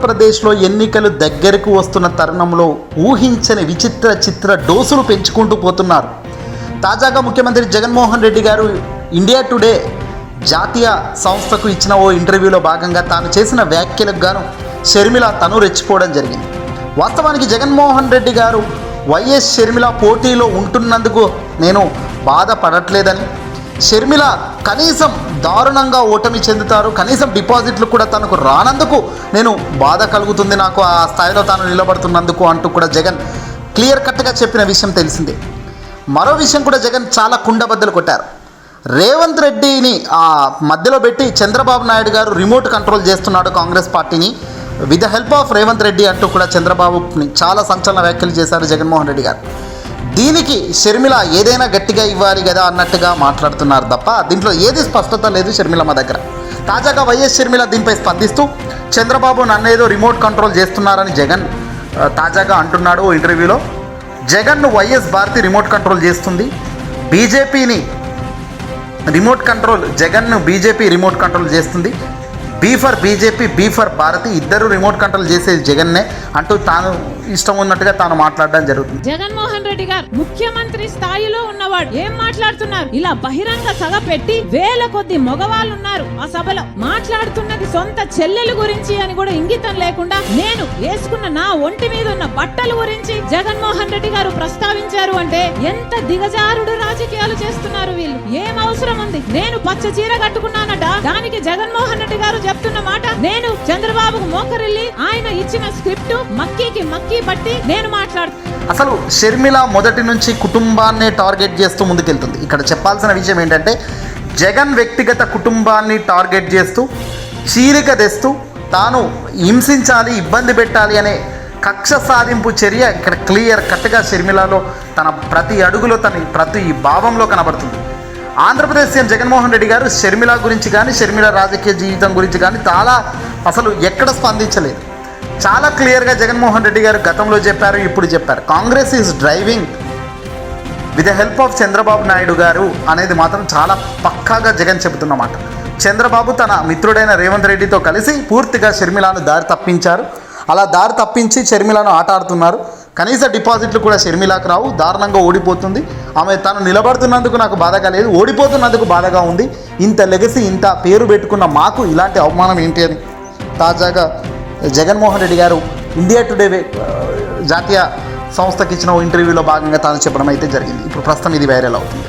ఆంధ్రప్రదేశ్లో ఎన్నికలు దగ్గరకు వస్తున్న తరుణంలో ఊహించని విచిత్ర చిత్ర డోసులు పెంచుకుంటూ పోతున్నారు. తాజాగా ముఖ్యమంత్రి జగన్మోహన్ రెడ్డి గారు ఇండియా టుడే జాతీయ సంస్థకు ఇచ్చిన ఓ ఇంటర్వ్యూలో భాగంగా తాను చేసిన వ్యాఖ్యలకు గాను షర్మిల తను రెచ్చిపోవడం జరిగింది. వాస్తవానికి జగన్మోహన్ రెడ్డి గారు వైఎస్ షర్మిల పోటీలో ఉంటున్నందుకు నేను బాధపడట్లేదని షర్మిల కనీసం దారుణంగా ఓటమి చెందుతారు. కనీసం డిపాజిట్లు కూడా తనకు రానందుకు నేను బాధ కలుగుతుంది నాకు ఆ స్థాయిలో తాను నిలబడుతున్నందుకు అంటూ కూడా జగన్ క్లియర్ కట్గా చెప్పిన విషయం తెలిసిందే. మరో విషయం కూడా జగన్ చాలా కుండబద్దలు కొట్టారు. రేవంత్ రెడ్డిని ఆ మధ్యలో పెట్టి చంద్రబాబు నాయుడు గారు రిమోట్ కంట్రోల్ చేస్తున్నాడు Congress party. With the help of Revanth Reddy అంటూ కూడా చంద్రబాబుని చాలా సంచలన వ్యాఖ్యలు చేశారు జగన్మోహన్ రెడ్డి గారు. దీనికి షర్మిల ఏదైనా గట్టిగా ఇవ్వాలి కదా అన్నట్టుగా మాట్లాడుతున్నారు తప్ప దీంట్లో ఏది స్పష్టత లేదు షర్మిల మా దగ్గర. తాజాగా వైఎస్ షర్మిల దీనిపై స్పందిస్తూ చంద్రబాబు నన్నేదో రిమోట్ కంట్రోల్ చేస్తున్నారని జగన్ తాజాగా అంటున్నాడు ఓ ఇంటర్వ్యూలో. జగన్ను వైఎస్ భారతి రిమోట్ కంట్రోల్ చేస్తుంది. బీజేపీని రిమోట్ కంట్రోల్ జగన్ను బీజేపీ రిమోట్ కంట్రోల్ చేస్తుంది. B for BJP B for Bharathi ఇద్దరు రిమోట్ కంట్రోల్ చేసేది జగన్నే అంటూ తాను ఇష్టం ఉన్నట్టుగా తాను మాట్లాడడం జరుగుతుంది. జగన్మోహన్ రెడ్డి గారు ముఖ్యమంత్రి స్థాయిలో ఉన్నవాడు. ఏం మాట్లాడుతున్నారు? ఇలా బహిరంగ సభ పెట్టి వేల కొద్ది మగవాళ్ళు ఉన్నారు ఆ సభలో. మాట్లాడుతున్నది సొంత చెల్లెలు గురించి అని కూడా ఇంగితం లేకుండా నేను వేసుకున్న నా ఒంటి మీద ఉన్న బట్టల గురించి జగన్మోహన్ రెడ్డి గారు ప్రస్తావించారు అంటే ఎంత దిగజారుడు రాజకీయాలు చేస్తున్నారు వీళ్ళు? ఏం అవసరం ఉంది? నేను పచ్చ చీర కట్టుకున్నానట. దానికి జగన్మోహన్ రెడ్డి గారు చెప్తున్న మాట. నేను చంద్రబాబుకు మోకరిల్లి ఆయన ఇచ్చిన స్క్రిప్ట్ మక్కీకి మక్కీ బట్టి నేను మాట్లాడు అసలు షర్మిల మొదటి నుంచి కుటుంబాన్నే టార్గెట్ చేస్తూ ముందుకెళ్తుంది. ఇక్కడ చెప్పాల్సిన విషయం ఏంటంటే జగన్ వ్యక్తిగత కుటుంబాన్ని టార్గెట్ చేస్తూ చీలిక తెస్తూ తాను హింసించాలి ఇబ్బంది పెట్టాలి అనే కక్ష సాధింపు చర్య ఇక్కడ క్లియర్ కట్గా షర్మిలలో తన ప్రతి అడుగులో తన ప్రతి భావంలో కనబడుతుంది. ఆంధ్రప్రదేశ్ సీఎం జగన్మోహన్ రెడ్డి గారు షర్మిల గురించి కానీ షర్మిల రాజకీయ జీవితం గురించి కానీ చాలా అసలు ఎక్కడ స్పందించలేదు. చాలా క్లియర్గా జగన్మోహన్ రెడ్డి గారు గతంలో చెప్పారు ఇప్పుడు చెప్పారు. Congress is driving with the help of Chandrababu Naidu garu అనేది మాత్రం చాలా పక్కాగా జగన్ చెబుతున్నమాట చంద్రబాబు తన మిత్రుడైన రేవంత్ రెడ్డితో కలిసి పూర్తిగా షర్మిలను దారి తప్పించారు. అలా దారి తప్పించి షర్మిలను ఆట ఆడుతున్నారు. కనీస డిపాజిట్లు కూడా షర్మిలాకు రావు దారుణంగా ఓడిపోతుంది. ఆమె తను నిలబడుతున్నందుకు నాకు బాధగా లేదు ఓడిపోతున్నందుకు బాధగా ఉంది. ఇంత లెగసి ఇంత పేరు పెట్టుకున్న మాకు ఇలాంటి అవమానం ఏంటి అని తాజాగా జగన్మోహన్ రెడ్డి గారు ఇండియా టుడే జాతీయ సంస్థకి ఇచ్చిన ఇంటర్వ్యూలో భాగంగా తాను చెప్పడం అయితే జరిగింది. ఇప్పుడు ప్రస్తుతం ఇది వైరల్ అవుతుంది.